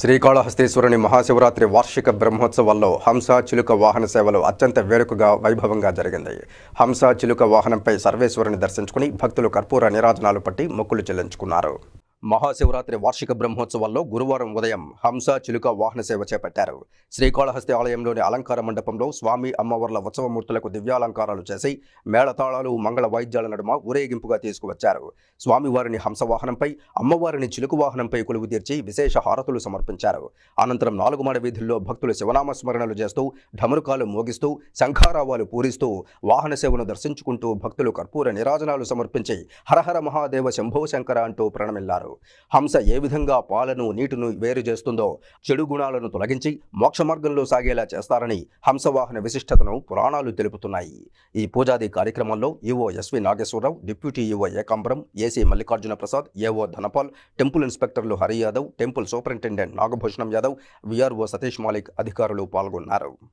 శ్రీకాళహస్తీశ్వరుని మహాశివరాత్రి వార్షిక బ్రహ్మోత్సవాల్లో హంస చిలుక వాహన సేవలు అత్యంత వేడుకగా వైభవంగా జరిగింది. హంస చిలుక వాహనంపై సర్వేశ్వరుని దర్శించుకుని భక్తులు కర్పూర నిరాజనాలు పట్టి మొక్కులు చెల్లించుకున్నారు. మహాశివరాత్రి వార్షిక బ్రహ్మోత్సవాల్లో గురువారం ఉదయం హంస చిలుక వాహన సేవ చేపట్టారు. శ్రీకాళహస్తి ఆలయంలోని అలంకార మండపంలో స్వామి అమ్మవార్ల ఉత్సవమూర్తులకు దివ్యాలంకారాలు చేసి మేళతాళాలు మంగళ వాయిద్యాల నడుమ ఊరేగింపుగా తీసుకువచ్చారు. స్వామివారిని హంస వాహనంపై అమ్మవారిని చిలుకు వాహనంపై కొలువు తీర్చి విశేష హారతులు సమర్పించారు. అనంతరం నాలుగు మాడ వీధుల్లో భక్తులు శివనామ స్మరణలు చేస్తూ ఢమరుకాలు మోగిస్తూ శంఖారావాలు పూరిస్తూ వాహన సేవను దర్శించుకుంటూ భక్తులు కర్పూర నిరాజనాలు సమర్పించి హరహర మహాదేవ శంభో శంకర అంటూ ప్రణమిల్లారు. హంస ఏ విధంగా పాలను నీటిని వేరు చేస్తుందో చెడు గుణాలను తొలగించి మోక్ష మార్గంలో సాగేలా చేస్తారని హంసవాహన విశిష్టతను పురాణాలు తెలుపుతున్నాయి. ఈ పూజాది కార్యక్రమంలో EO SV Nageswararao deputy EO Ekambaram AC Mallikarjuna Prasad AO Dhanapal temple ఇన్స్పెక్టర్లు Hari Yadav temple superintendent Nagabhushanam Yadav VRO Satish Malik అధికారులు పాల్గొన్నారు.